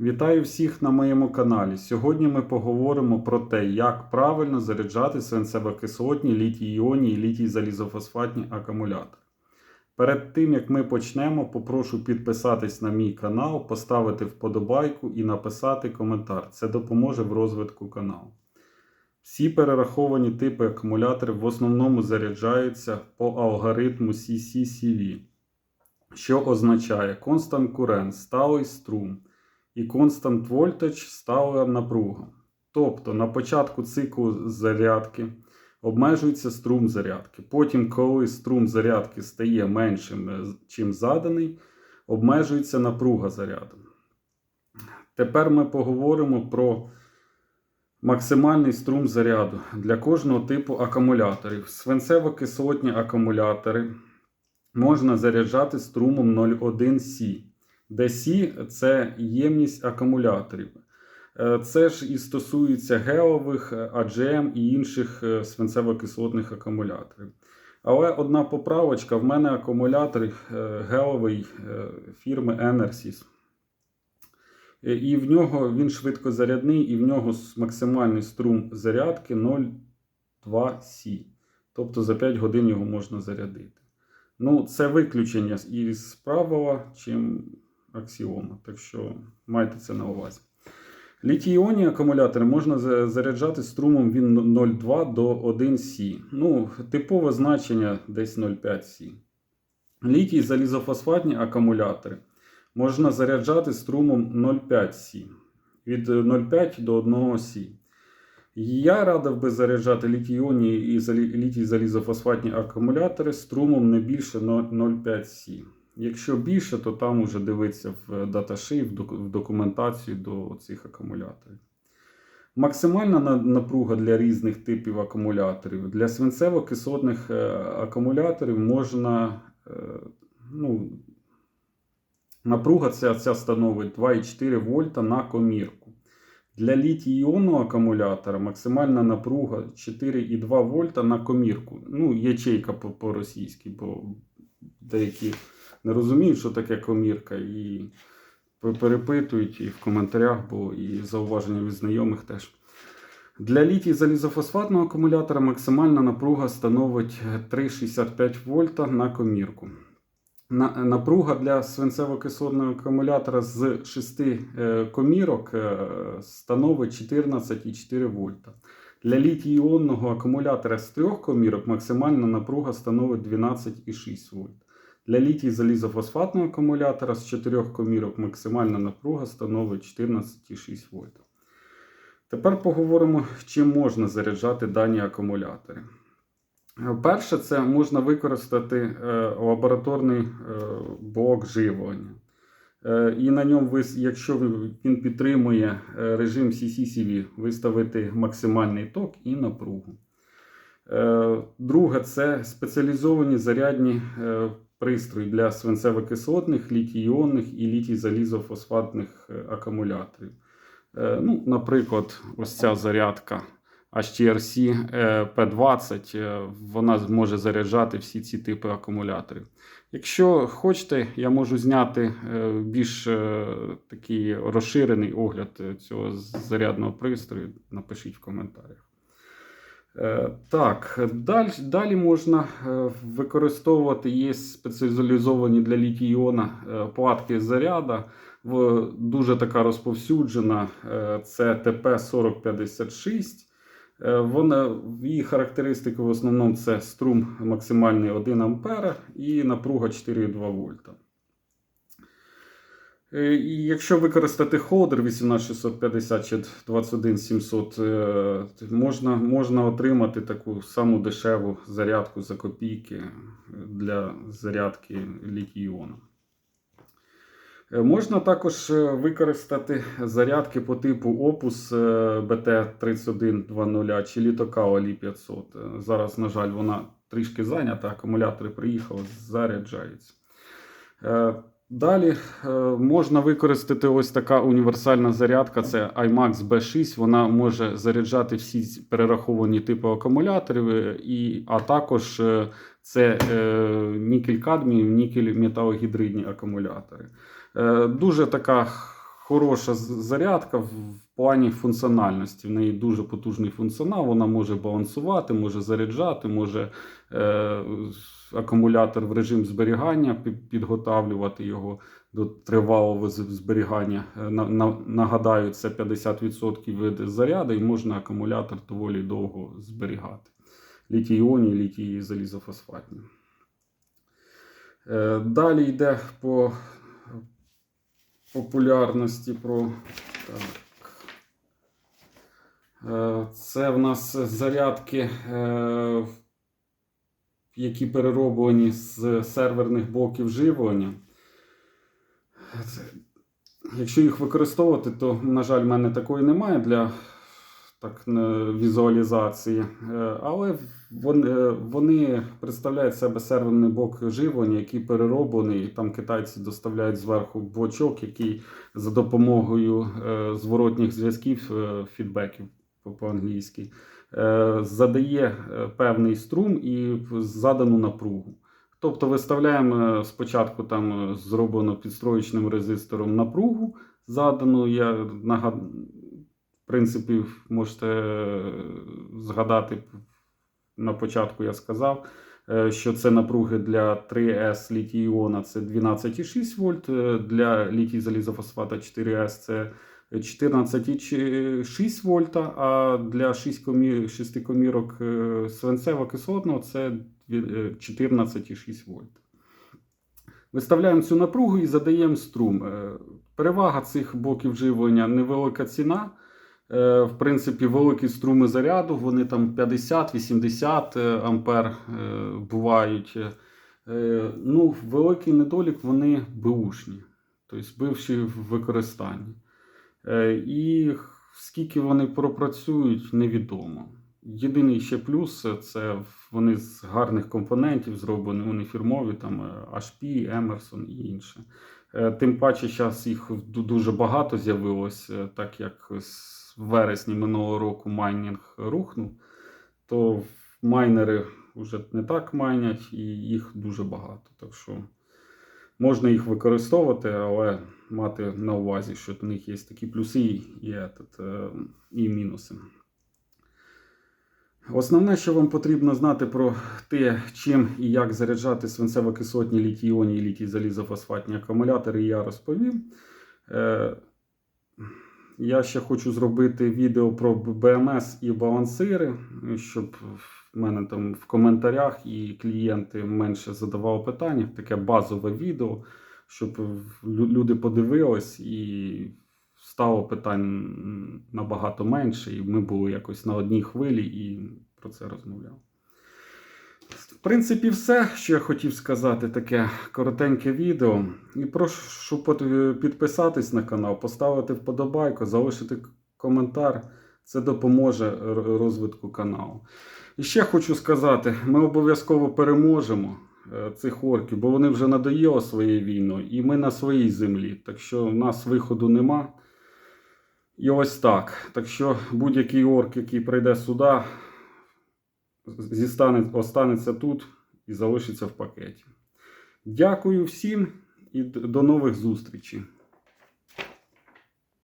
Вітаю всіх на моєму каналі. Сьогодні ми поговоримо про те, як правильно заряджати свинцево-кислотні, літій-іонні і літій-залізофосфатні акумулятори. Перед тим як ми почнемо, попрошу підписатись на мій канал, поставити вподобайку і написати коментар. Це допоможе в розвитку каналу. Всі перераховані типи акумуляторів в основному заряджаються по алгоритму CCCV, що означає Constant Current – сталий струм і Constant Voltage – стала напруга. Тобто на початку циклу зарядки обмежується струм зарядки. Потім, коли струм зарядки стає меншим, е, чим заданий, обмежується напруга заряду. Тепер ми поговоримо про максимальний струм заряду для кожного типу акумуляторів. Свинцево-кислотні акумулятори можна заряджати струмом 0,1 С це ємність акумуляторів. Е, Це ж і стосується гелових, AGM і інших е, свинцево-кислотних акумуляторів. Але одна поправочка: в мене акумулятор е, геловий е, фірми Enersys. Е, І в нього він швидкозарядний, і в нього максимальний струм зарядки 0,2 С. Тобто за 5 годин його можна зарядити. Ну, це виключення із правила, чим аксіома. Так що майте це на увазі. Літій-іонні акумулятори можна заряджати струмом від 0,2 до 1 С. Ну, типове значення десь 0,5 С. Літій залізофосфатні акумулятори можна заряджати струмом 0,5 С. Від 0,5 до 1 С. Я радив би заряджати літій-іонні і літій-залізофосфатні акумулятори струмом не більше 0,5 С. Якщо більше, то там уже дивитися в даташі, в документацію до цих акумуляторів. Максимальна напруга для різних типів акумуляторів. Для свинцево-кислотних е, акумуляторів можна. е, Ну, напруга ця, ця становить 2,4 вольта на комірку. Для літій-іонного акумулятора максимальна напруга 4,2 вольта на комірку. Ну, ячейка по- по-російськи, бо деякі не розуміють, що таке комірка, і перепитують і в коментарях, бо і зауваження від знайомих теж. Для літій залізофосфатного акумулятора максимальна напруга становить 3,65 вольта на комірку. Напруга для свинцево-кислотного акумулятора з 6 комірок е, становить 14,4 вольта. Для літій-іонного акумулятора з 3 комірок максимальна напруга становить 12,6 вольт. Для літій залізофосфатного акумулятора з 4 комірок максимальна напруга становить 14,6 вольт. Тепер поговоримо, чим можна заряджати дані акумулятори. Перше, це можна використати е, лабораторний е, блок живлення. Е, І на ньому, якщо він підтримує режим CCCV, виставити максимальний ток і напругу. Друге, це спеціалізовані зарядні пристрої для свинцево-кислотних, літій-іонних і літій-залізофосфатних е, акумуляторів. Е, Ну, наприклад, ось ця зарядка HTRC е, P20, е, вона може заряджати всі ці типи акумуляторів. Якщо хочете, я можу зняти більш такий розширений огляд цього зарядного пристрою. Напишіть в коментарях. Е, Так, далі, далі можна е, використовувати є спеціалізовані для літій-іона е, платки заряда. Дуже така розповсюджена це ТП-4056. Е, Вона, її характеристики в основному це струм максимальний 1 А і напруга 4,2 вольта. Е, І якщо використати холдер 18650 чи 21700, е, можна, можна отримати таку саму дешеву зарядку за копійки для зарядки літій-іону. Е, Можна також е, використати зарядки по типу Opus е, BT3120 чи Litokala Li500. Е, Зараз, на жаль, вона трішки зайнята, акумулятори приїхали, заряджаються. Далі е, можна використати ось така універсальна зарядка. Це iMax B6. Вона може заряджати всі перераховані типи акумуляторів, е, і, а також е, це нікель кадмій, нікель металогідридні акумулятори. Дуже така хороша зарядка в плані функціональності. В неї дуже потужний функціонал. Вона може балансувати, може заряджати, може е, акумулятор в режим зберігання підготавлювати його до тривалого зберігання. Е, на- на- Нагадаю, це 50% від заряду, і можна акумулятор доволі довго зберігати. Літій іоні, літій залізофосфатні. Е, Далі йде по популярності про. Так. Е, Це в нас зарядки, е, які перероблені з серверних блоків живлення. Якщо їх використовувати, то, на жаль, в мене такої немає для так, візуалізації. Е, Але вони, е, вони представляють себе серверний блок живлення, який перероблений, там китайці доставляють зверху блочок, який за допомогою е, зворотніх зв'язків, фідбеків по- по-англійськи, задає певний струм і задану напругу. Тобто виставляємо спочатку там зроблено підстроєчним резистором напругу задану. Я нагад... В принципі, можете е, згадати на початку я сказав, е, що це напруги для 3С літій іона це 12,6 вольт, е, для літій залізофосфата 4С це 14,6 вольта, а для 6 комірок е, свинцево-кислотного це е, 14,6 вольт. Виставляємо цю напругу і задаємо струм. Перевага цих блоків живлення невелика ціна. Е, В принципі, великі струми заряду, вони там 50-80 е, ампер е, бувають. Ну, великий недолік вони беушні, тобто бивші в використанні. І скільки вони пропрацюють, невідомо. Єдиний ще плюс це вони з гарних компонентів зроблені, вони фірмові, там HP, Emerson і інше. Тим паче, зараз їх дуже багато з'явилось, так як з вересні минулого року майнінг рухнув, то майнери вже не так майнять і їх дуже багато. Так що можна їх використовувати, але мати на увазі, що в них є такі плюси і, е, і мінуси. Основне, що вам потрібно знати про те, чим і як заряджати свинцево-кислотні літій-іонні і літій залізофосфатні акумулятори, я розповів. Е, Я ще хочу зробити відео про БМС і балансири, щоб в мене там в коментарях і клієнти менше задавали питання. Таке базове відео, щоб люди подивились і стало питань набагато менше, і ми були якось на одній хвилі і про це розмовляли. В принципі, все, що я хотів сказати, таке коротеньке відео. І прошу підписатись на канал, поставити вподобайку, залишити коментар. Це допоможе розвитку каналу. І ще хочу сказати: ми обов'язково переможемо е, цих орків, бо вони вже надоїли своєю війною, і ми на своїй землі. Так що в нас виходу нема. І ось так. Так що будь-який орк, який прийде сюди, зістане, останеться тут і залишиться в пакеті. Дякую всім і до нових зустрічей.